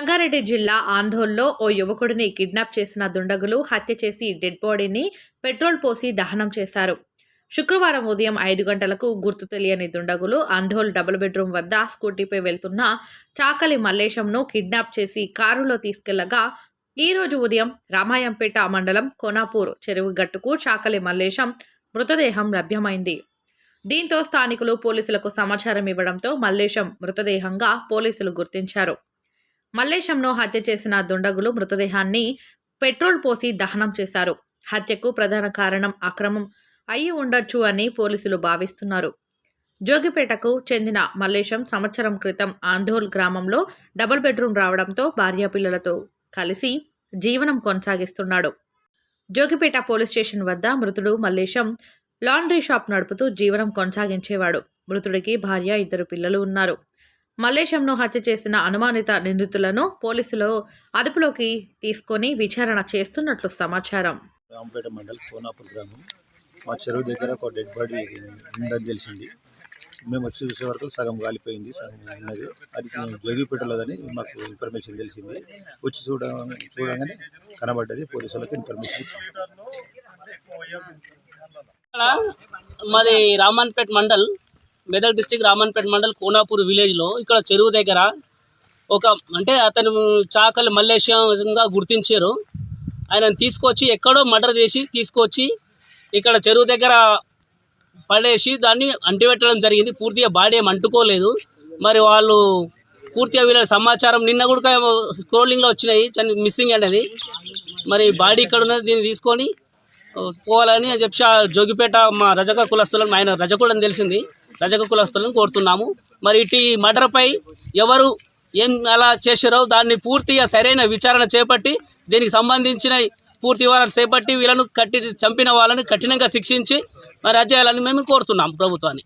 సంగారెడ్డి జిల్లా ఆందోల్లో ఓ యువకుడిని కిడ్నాప్ చేసిన దుండగులు హత్య చేసి డెడ్ బాడీని పెట్రోల్ పోసి దహనం చేశారు. శుక్రవారం ఉదయం ఐదు గంటలకు గుర్తు తెలియని దుండగులు ఆంధోల్ డబుల్ బెడ్రూమ్ వద్ద స్కూటీపై వెళ్తున్న చాకలి మల్లేశంను కిడ్నాప్ చేసి కారులో తీసుకెళ్ళగా ఈ రోజు ఉదయం రామాయంపేట మండలం కోనాపూర్ చెరువు గట్టుకు చాకలి మల్లేశం మృతదేహం లభ్యమైంది. దీంతో స్థానికులు పోలీసులకు సమాచారం ఇవ్వడంతో మల్లేశం మృతదేహంగా పోలీసులు గుర్తించారు. మల్లేశంను హత్య చేసిన దుండగులు మృతదేహాన్ని పెట్రోల్ పోసి దహనం చేశారు. హత్యకు ప్రధాన కారణం అక్రమం అయి ఉండొచ్చు అని పోలీసులు భావిస్తున్నారు. జోగిపేటకు చెందిన మల్లేశం సంవత్సరం క్రితం ఆందోల్ గ్రామంలో డబుల్ బెడ్రూమ్ రావడంతో భార్య పిల్లలతో కలిసి జీవనం కొనసాగిస్తున్నాడు. జోగిపేట పోలీస్ స్టేషన్ వద్ద మృతుడు మల్లేశం లాండ్రీ షాప్ నడుపుతూ జీవనం కొనసాగించేవాడు. మృతుడికి భార్య ఇద్దరు పిల్లలు ఉన్నారు. మల్లేశంను హత్య చేసిన అనుమానిత నిందితులను పోలీసులు అదుపులోకి తీసుకొని విచారణ చేస్తున్నట్లు సమాచారం. రాంపేట మండల్ కోనాపూర్ గ్రామం. మా చెరువు దగ్గర ఒక డెడ్ బాడీ ఉందని తెలిసింది. మేము వచ్చి చూసే వరకు సగం కాలిపోయింది సగం ఉన్నది. అది జోగిపేటలోదని మాకు ఇన్ఫర్మేషన్ తెలిసింది. వచ్చి చూడ చూడగానే కనబడ్డది పోలీసు వాళ్ళకి ఇన్ఫర్మేషన్ ఇచ్చాం. ఇక్కడ మాది రామన్పేట్ మండల్. మెదక్ డిస్టిక్ రామన్పేట మండల్ కోనాపూర్ విలేజ్లో ఇక్కడ చెరువు దగ్గర ఒక అంటే అతను చాకలి మల్లేశంగా గుర్తించారు. ఆయనను తీసుకొచ్చి ఎక్కడో మర్డర్ చేసి తీసుకొచ్చి ఇక్కడ చెరువు దగ్గర పడేసి దాన్ని అంటిపెట్టడం జరిగింది. పూర్తిగా బాడీ ఏం అంటుకోలేదు. మరి వాళ్ళు పూర్తిగా వీళ్ళ సమాచారం నిన్న కూడా స్క్రోలింగ్లో వచ్చినాయి. చని మిస్సింగ్ అనేది. మరి బాడీ ఇక్కడ ఉన్నది దీన్ని తీసుకొని పోవాలని చెప్పి జోగిపేట మా రజక కులస్తులను ఆయన రజకుడు అని తెలిసింది. రజక కులస్తులను కోరుతున్నాము. మరి ఇటు మర్డర్పై ఎవరు ఏం అలా చేశారో దాన్ని పూర్తిగా సరైన విచారణ చేపట్టి దీనికి సంబంధించిన పూర్తి వివరాలు చేపట్టి వీళ్ళను కట్టి చంపిన వాళ్ళని కఠినంగా శిక్షించి మరి అజేయాలని మేము కోరుతున్నాం ప్రభుత్వాన్ని.